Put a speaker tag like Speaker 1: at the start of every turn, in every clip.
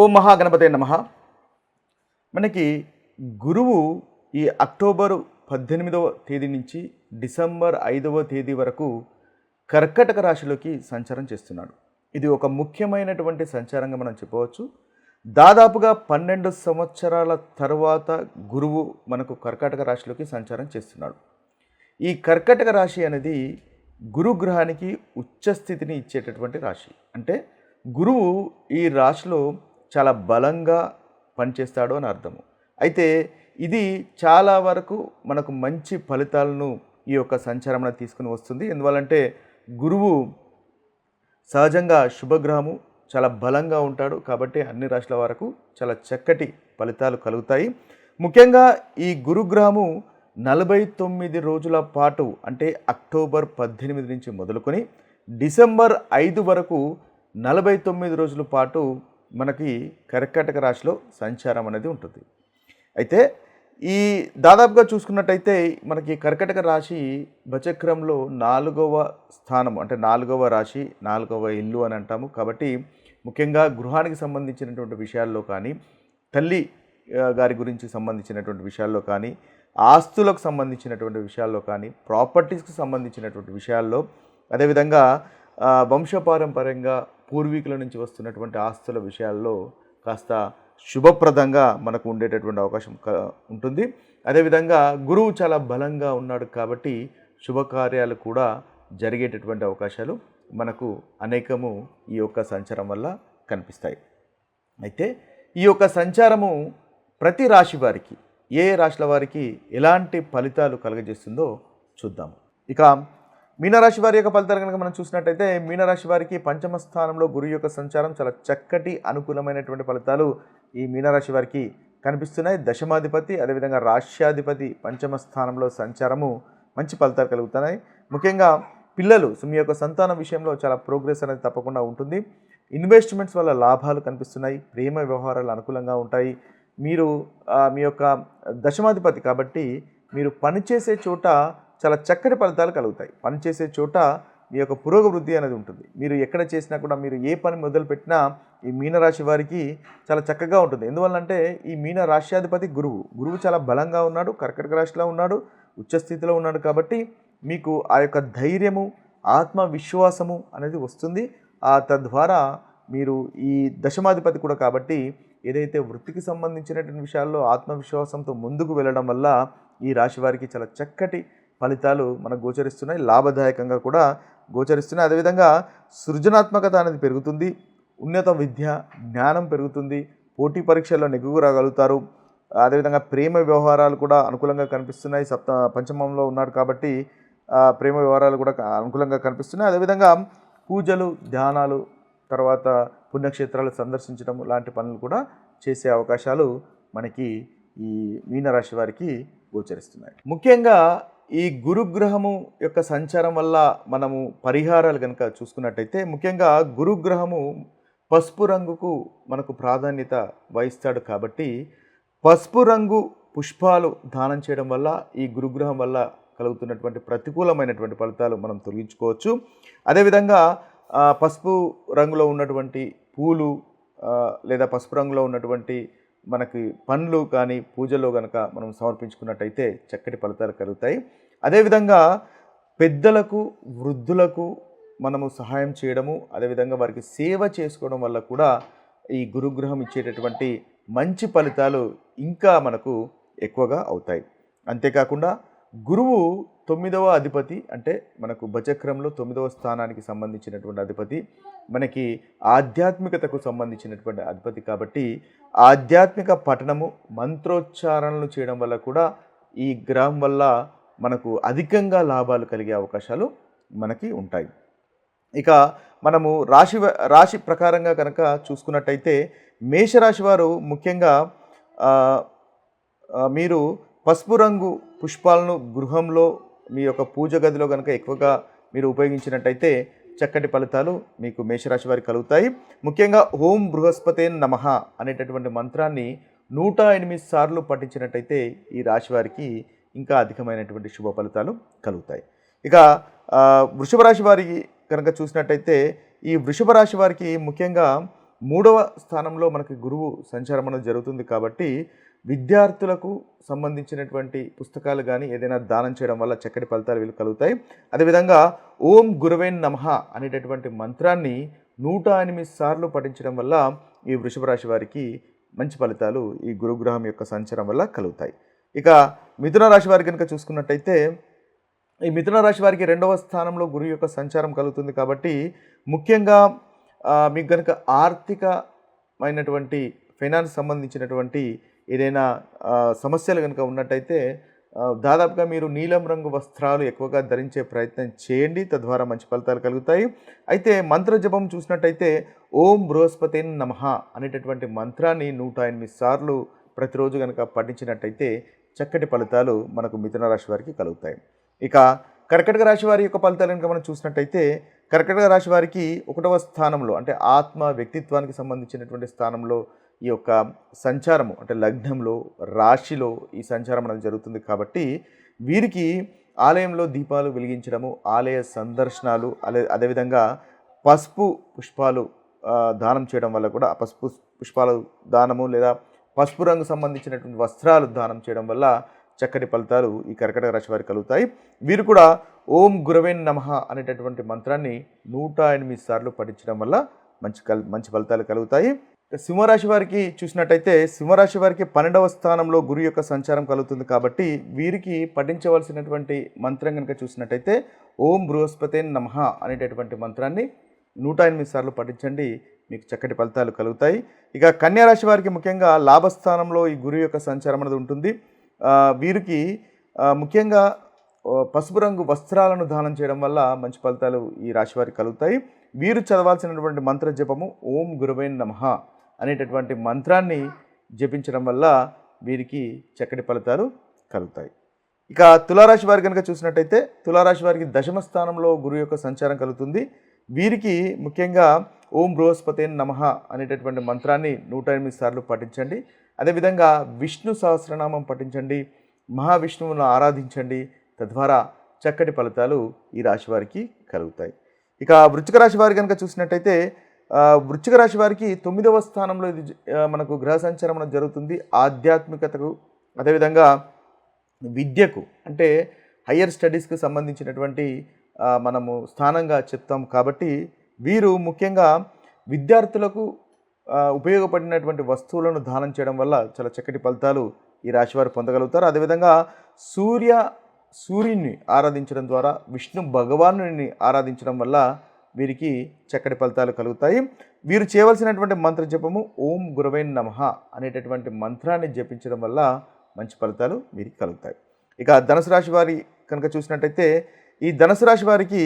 Speaker 1: ఓ మహాగణపతే నమ. మనకి గురువు ఈ అక్టోబర్ పద్దెనిమిదవ తేదీ నుంచి డిసెంబర్ ఐదవ తేదీ వరకు కర్కటక రాశిలోకి సంచారం చేస్తున్నాడు. ఇది ఒక ముఖ్యమైనటువంటి సంచారంగా మనం చెప్పవచ్చు. దాదాపుగా పన్నెండు సంవత్సరాల తర్వాత గురువు మనకు కర్కాటక రాశిలోకి సంచారం చేస్తున్నాడు. ఈ కర్కటక రాశి అనేది గురుగ్రహానికి ఉచ్చస్థితిని ఇచ్చేటటువంటి రాశి. అంటే గురువు ఈ రాశిలో చాలా బలంగా పనిచేస్తాడు అని అర్థము. అయితే ఇది చాలా వరకు మనకు మంచి ఫలితాలను ఈ యొక్క సంచారమణ తీసుకుని వస్తుంది. ఎందువల్లంటే గురువు సహజంగా శుభగ్రహము చాలా బలంగా ఉంటాడు కాబట్టి అన్ని రాశుల వరకు చాలా చక్కటి ఫలితాలు కలుగుతాయి. ముఖ్యంగా ఈ గురుగ్రహము నలభై తొమ్మిది రోజుల పాటు అంటే అక్టోబర్ పద్దెనిమిది నుంచి మొదలుకొని డిసెంబర్ ఐదు వరకు నలభై తొమ్మిది రోజుల పాటు మనకి కర్కాటక రాశిలో సంచారం అనేది ఉంటుంది. అయితే ఈ దాదాపుగా చూసుకున్నట్టయితే మనకి కర్కటక రాశి బచక్రంలో నాలుగవ స్థానం అంటే నాలుగవ రాశి నాలుగవ ఇల్లు అని అంటాము. కాబట్టి ముఖ్యంగా గృహానికి సంబంధించినటువంటి విషయాల్లో కానీ తల్లి గారి గురించి సంబంధించినటువంటి విషయాల్లో కానీ ఆస్తులకు సంబంధించినటువంటి విషయాల్లో కానీ ప్రాపర్టీస్కి సంబంధించినటువంటి విషయాల్లో అదేవిధంగా వంశపారంపర్యంగా పూర్వీకుల నుంచి వస్తున్నటువంటి ఆస్తుల విషయాల్లో కాస్త శుభప్రదంగా మనకు ఉండేటటువంటి అవకాశం ఉంటుంది. అదేవిధంగా గురువు చాలా బలంగా ఉన్నాడు కాబట్టి శుభకార్యాలు కూడా జరిగేటటువంటి అవకాశాలు మనకు అనేకము ఈ యొక్క సంచారం వల్ల కనిపిస్తాయి. అయితే ఈ యొక్క సంచారము ప్రతి రాశి వారికి ఏ రాశుల వారికి ఎలాంటి ఫలితాలు కలుగజేస్తుందో చూద్దాము. ఇక మీనరాశి వారి యొక్క ఫలితాలు కనుక మనం చూసినట్టయితే మీనరాశి వారికి పంచమ స్థానంలో గురు యొక్క సంచారం చాలా చక్కటి అనుకూలమైనటువంటి ఫలితాలు ఈ మీనరాశి వారికి కనిపిస్తున్నాయి. దశమాధిపతి అదేవిధంగా రాష్ట్రాధిపతి పంచమ స్థానంలో సంచారము మంచి ఫలితాలు కలుగుతున్నాయి. ముఖ్యంగా పిల్లలు మీ యొక్క సంతానం విషయంలో చాలా ప్రోగ్రెస్ అనేది తప్పకుండా ఉంటుంది. ఇన్వెస్ట్మెంట్స్ వల్ల లాభాలు కనిపిస్తున్నాయి. ప్రేమ వ్యవహారాలు అనుకూలంగా ఉంటాయి. మీరు మీ యొక్క దశమాధిపతి కాబట్టి మీరు పనిచేసే చోట చాలా చక్కటి ఫలితాలు కలుగుతాయి. పనిచేసే చోట మీ యొక్క పురోగవృద్ధి అనేది ఉంటుంది. మీరు ఎక్కడ చేసినా కూడా మీరు ఏ పని మొదలుపెట్టినా ఈ మీనరాశి వారికి చాలా చక్కగా ఉంటుంది. ఎందువల్లంటే ఈ మీన రాశ్యాధిపతి గురువు. గురువు చాలా బలంగా ఉన్నాడు కర్కటక రాశిలో ఉన్నాడు ఉచ్చస్థితిలో ఉన్నాడు కాబట్టి మీకు ఆ యొక్క ధైర్యము ఆత్మవిశ్వాసము అనేది వస్తుంది. ఆ తద్వారా మీరు ఈ దశమాధిపతి కూడా కాబట్టి ఏదైతే వృత్తికి సంబంధించినటువంటి విషయాల్లో ఆత్మవిశ్వాసంతో ముందుకు వెళ్ళడం వల్ల ఈ రాశి వారికి చాలా చక్కటి ఫలితాలు మనకు గోచరిస్తున్నాయి లాభదాయకంగా కూడా గోచరిస్తున్నాయి. అదేవిధంగా సృజనాత్మకత అనేది పెరుగుతుంది ఉన్నత విద్య జ్ఞానం పెరుగుతుంది పోటీ పరీక్షల్లో నెగ్గుకు రాగలుగుతారు అదేవిధంగా ప్రేమ వ్యవహారాలు కూడా అనుకూలంగా కనిపిస్తున్నాయి. సప్త పంచమంలో ఉన్నాడు కాబట్టి ప్రేమ వ్యవహారాలు కూడా అనుకూలంగా కనిపిస్తున్నాయి. అదేవిధంగా పూజలు ధ్యానాలు తర్వాత పుణ్యక్షేత్రాలు సందర్శించడం లాంటి పనులు కూడా చేసే అవకాశాలు మనకి ఈ మీనరాశి వారికి గోచరిస్తున్నాయి. ముఖ్యంగా ఈ గురుగ్రహము యొక్క సంచారం వల్ల మనము పరిహారాలు కనుక చూసుకున్నట్టయితే ముఖ్యంగా గురుగ్రహము పసుపు రంగుకు మనకు ప్రాధాన్యత వహిస్తాడు కాబట్టి పసుపు రంగు పుష్పాలు దానం చేయడం వల్ల ఈ గురుగ్రహం వల్ల కలుగుతున్నటువంటి ప్రతికూలమైనటువంటి ఫలితాలు మనం తొలగించుకోవచ్చు. అదేవిధంగా పసుపు రంగులో ఉన్నటువంటి పూలు లేదా పసుపు రంగులో ఉన్నటువంటి మనకి పండ్లు కానీ పూజలో కనుక మనం సమర్పించుకున్నట్టయితే చక్కటి ఫలితాలు కలుగుతాయి. అదేవిధంగా పెద్దలకు వృద్ధులకు మనము సహాయం చేయడము అదేవిధంగా వారికి సేవ చేసుకోవడం వల్ల కూడా ఈ గురుగ్రహం ఇచ్చేటటువంటి మంచి ఫలితాలు ఇంకా మనకు ఎక్కువగా అవుతాయి. అంతేకాకుండా గురువు తొమ్మిదవ అధిపతి అంటే మనకు బచక్రంలో తొమ్మిదవ స్థానానికి సంబంధించినటువంటి అధిపతి మనకి ఆధ్యాత్మికతకు సంబంధించినటువంటి అధిపతి కాబట్టి ఆధ్యాత్మిక పఠనము మంత్రోచ్చారణలు చేయడం వల్ల కూడా ఈ గ్రహం వల్ల మనకు అధికంగా లాభాలు కలిగే అవకాశాలు మనకి ఉంటాయి. ఇక మనము రాశి వ- రాశి ప్రకారంగా కనుక చూసుకున్నట్టయితే మేషరాశి వారు ముఖ్యంగా మీరు పసుపు రంగు పుష్పాలను గృహంలో మీ యొక్క పూజ గదిలో కనుక ఎక్కువగా మీరు ఉపయోగించినట్టయితే చక్కటి ఫలితాలు మీకు మేషరాశి వారికి కలుగుతాయి. ముఖ్యంగా ఓం బృహస్పతే నమః అనేటటువంటి మంత్రాన్ని నూట ఎనిమిది సార్లు పఠించినట్టయితే ఈ రాశి వారికి ఇంకా అధికమైనటువంటి శుభ ఫలితాలు కలుగుతాయి. ఇక వృషభ రాశి వారికి కనుక చూసినట్టయితే ఈ వృషభ రాశి వారికి ముఖ్యంగా మూడవ స్థానంలో మనకి గురువు సంచారం అనేది జరుగుతుంది కాబట్టి విద్యార్థులకు సంబంధించినటువంటి పుస్తకాలు కానీ ఏదైనా దానం చేయడం వల్ల చక్కటి ఫలితాలు వీళ్ళు కలుగుతాయి. అదేవిధంగా ఓం గురువేన్ నమః అనేటటువంటి మంత్రాన్ని నూట ఎనిమిది సార్లు పఠించడం వల్ల ఈ వృషభ రాశి వారికి మంచి ఫలితాలు ఈ గురుగ్రహం యొక్క సంచారం వల్ల కలుగుతాయి. ఇక మిథున రాశి వారి కనుక చూసుకున్నట్టయితే ఈ మిథున రాశి వారికి రెండవ స్థానంలో గురువు యొక్క సంచారం కలుగుతుంది కాబట్టి ముఖ్యంగా మీకు కనుక ఆర్థికమైనటువంటి ఫైనాన్స్ సంబంధించినటువంటి ఏదైనా సమస్యలు కనుక ఉన్నట్టయితే దాదాపుగా మీరు నీలం రంగు వస్త్రాలు ఎక్కువగా ధరించే ప్రయత్నం చేయండి. తద్వారా మంచి ఫలితాలు కలుగుతాయి. అయితే మంత్ర జపం చూసినట్టయితే ఓం బృహస్పతి నమః అనేటటువంటి మంత్రాన్ని నూట ఎనిమిది సార్లు ప్రతిరోజు కనుక పఠించినట్టయితే చక్కటి ఫలితాలు మనకు మిథున రాశి వారికి కలుగుతాయి. ఇక కర్కటక రాశి వారి యొక్క ఫలితాలు కనుక మనం చూసినట్టయితే కర్కటక రాశి వారికి ఒకటవ స్థానంలో అంటే ఆత్మ వ్యక్తిత్వానికి సంబంధించినటువంటి స్థానంలో ఈ యొక్క సంచారము అంటే లగ్నంలో రాశిలో ఈ సంచారం అనేది జరుగుతుంది కాబట్టి వీరికి ఆలయంలో దీపాలు వెలిగించడము ఆలయ సందర్శనాలు అదే అదేవిధంగా పసుపు పుష్పాలు దానం చేయడం వల్ల కూడా పసుపు పుష్పాలు దానము లేదా పసుపు రంగు సంబంధించినటువంటి వస్త్రాలు దానం చేయడం వల్ల చక్కటి ఫలితాలు ఈ కర్కటక రాశి వారికి కలుగుతాయి. వీరు కూడా ఓం గురవేన్ నమః అనేటటువంటి మంత్రాన్ని నూట ఎనిమిది సార్లు పఠించడం వల్ల మంచి కల్ మంచి ఫలితాలు కలుగుతాయి. సింహరాశి వారికి చూసినట్టయితే సింహరాశి వారికి పన్నెండవ స్థానంలో గురు యొక్క సంచారం కలుగుతుంది కాబట్టి వీరికి పఠించవలసినటువంటి మంత్రం కనుక చూసినట్టయితే ఓం బృహస్పతే నమః అనేటటువంటి మంత్రాన్ని నూట ఎనిమిది సార్లు పఠించండి. మీకు చక్కటి ఫలితాలు కలుగుతాయి. ఇక కన్యారాశి వారికి ముఖ్యంగా లాభస్థానంలో ఈ గురువు యొక్క సంచారం అనేది ఉంటుంది. వీరికి ముఖ్యంగా పసుపు రంగు వస్త్రాలను దానం చేయడం వల్ల మంచి ఫలితాలు ఈ రాశి వారికి కలుగుతాయి. వీరు చదవాల్సినటువంటి మంత్ర జపము ఓం గురువైన్ నమః అనేటటువంటి మంత్రాన్ని జపించడం వల్ల వీరికి చక్కటి ఫలితాలు కలుగుతాయి. ఇక తులారాశి వారి కనుక చూసినట్టయితే తులారాశి వారికి దశమ స్థానంలో గురువు యొక్క సంచారం కలుగుతుంది. వీరికి ముఖ్యంగా ఓం బృహస్పతి నమః అనేటటువంటి మంత్రాన్ని నూట ఎనిమిది సార్లు పఠించండి. అదేవిధంగా విష్ణు సహస్రనామం పఠించండి. మహావిష్ణువును ఆరాధించండి. తద్వారా చక్కటి ఫలితాలు ఈ రాశి వారికి కలుగుతాయి. ఇక వృచ్చిక రాశి వారి కనుక చూసినట్టయితే వృచ్చిక రాశి వారికి తొమ్మిదవ స్థానంలో ఇది జ- మనకు గ్రహ సంచరణం జరుగుతుంది. ఆధ్యాత్మికతకు అదేవిధంగా విద్యకు అంటే హయ్యర్ స్టడీస్కి సంబంధించినటువంటి మనము స్థానంగా చెప్తాం కాబట్టి వీరు ముఖ్యంగా విద్యార్థులకు ఉపయోగపడినటువంటి వస్తువులను దానం చేయడం వల్ల చాలా చక్కటి ఫలితాలు ఈ రాశివారు పొందగలుగుతారు. అదేవిధంగా సూర్య సూర్యుని ఆరాధించడం ద్వారా విష్ణు భగవానుని ఆరాధించడం వల్ల వీరికి చక్కటి ఫలితాలు కలుగుతాయి. వీరు చేయవలసినటువంటి మంత్ర జపము ఓం గురవైన్ నమః అనేటటువంటి మంత్రాన్ని జపించడం వల్ల మంచి ఫలితాలు వీరికి కలుగుతాయి. ఇక ధనుసు రాశి వారి కనుక చూసినట్టయితే ఈ ధనుసు రాశి వారికి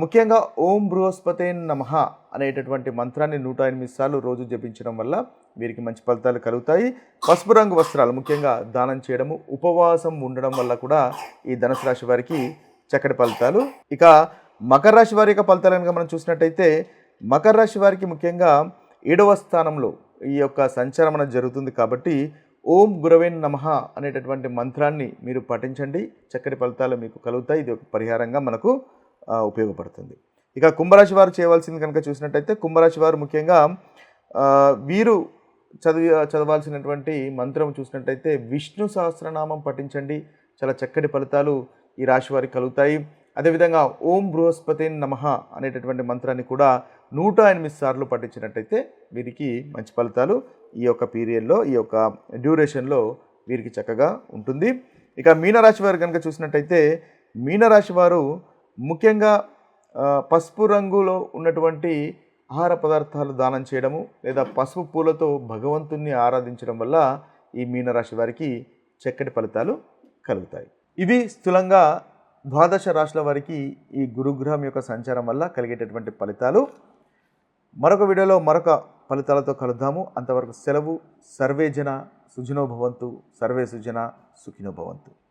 Speaker 1: ముఖ్యంగా ఓం బృహస్పతే నమః అనేటటువంటి మంత్రాన్ని నూట ఎనిమిది సార్లు రోజు జపించడం వల్ల వీరికి మంచి ఫలితాలు కలుగుతాయి. పసుపు రంగు వస్త్రాలు ముఖ్యంగా దానం చేయడము ఉపవాసం ఉండడం వల్ల కూడా ఈ ధనుసు రాశి వారికి చక్కటి ఫలితాలు. ఇక మకర రాశి వారి యొక్క ఫలితాలు కనుక మనం చూసినట్టయితే మకర రాశి వారికి ముఖ్యంగా ఏడవ స్థానంలో ఈ యొక్క సంచరమణ జరుగుతుంది కాబట్టి ఓం గురవేన్ నమః అనేటటువంటి మంత్రాన్ని మీరు పఠించండి. చక్కటి ఫలితాలు మీకు కలుగుతాయి. ఇది ఒక పరిహారంగా మనకు ఉపయోగపడుతుంది. ఇక కుంభరాశి వారు చేయవలసింది కనుక చూసినట్టయితే కుంభరాశి వారు ముఖ్యంగా వీరు చదివి చదవాల్సినటువంటి మంత్రం చూసినట్టయితే విష్ణు సహస్రనామం పఠించండి. చాలా చక్కటి ఫలితాలు ఈ రాశి వారికి కలుగుతాయి. అదేవిధంగా ఓం బృహస్పతి నమః అనేటటువంటి మంత్రాన్ని కూడా నూట ఎనిమిది సార్లు పఠించినట్టయితే వీరికి మంచి ఫలితాలు ఈ యొక్క పీరియడ్లో ఈ యొక్క డ్యూరేషన్లో వీరికి చక్కగా ఉంటుంది. ఇక మీనరాశి వారు కనుక చూసినట్టయితే మీనరాశి వారు ముఖ్యంగా పసుపు రంగులో ఉన్నటువంటి ఆహార పదార్థాలు దానం చేయడము లేదా పసుపు పూలతో భగవంతుణ్ణి ఆరాధించడం వల్ల ఈ మీనరాశి వారికి చక్కటి ఫలితాలు కలుగుతాయి. ఇవి స్థూలంగా ద్వాదశ రాశుల వారికి ఈ గురుగ్రహం యొక్క సంచారం వల్ల కలిగేటటువంటి ఫలితాలు. మరొక వీడియోలో మరొక ఫలితాలతో కలుద్దాము. అంతవరకు సెలవు. సర్వేజన సుజినోభవంతు సర్వే సుజన సుఖినో భవంతు.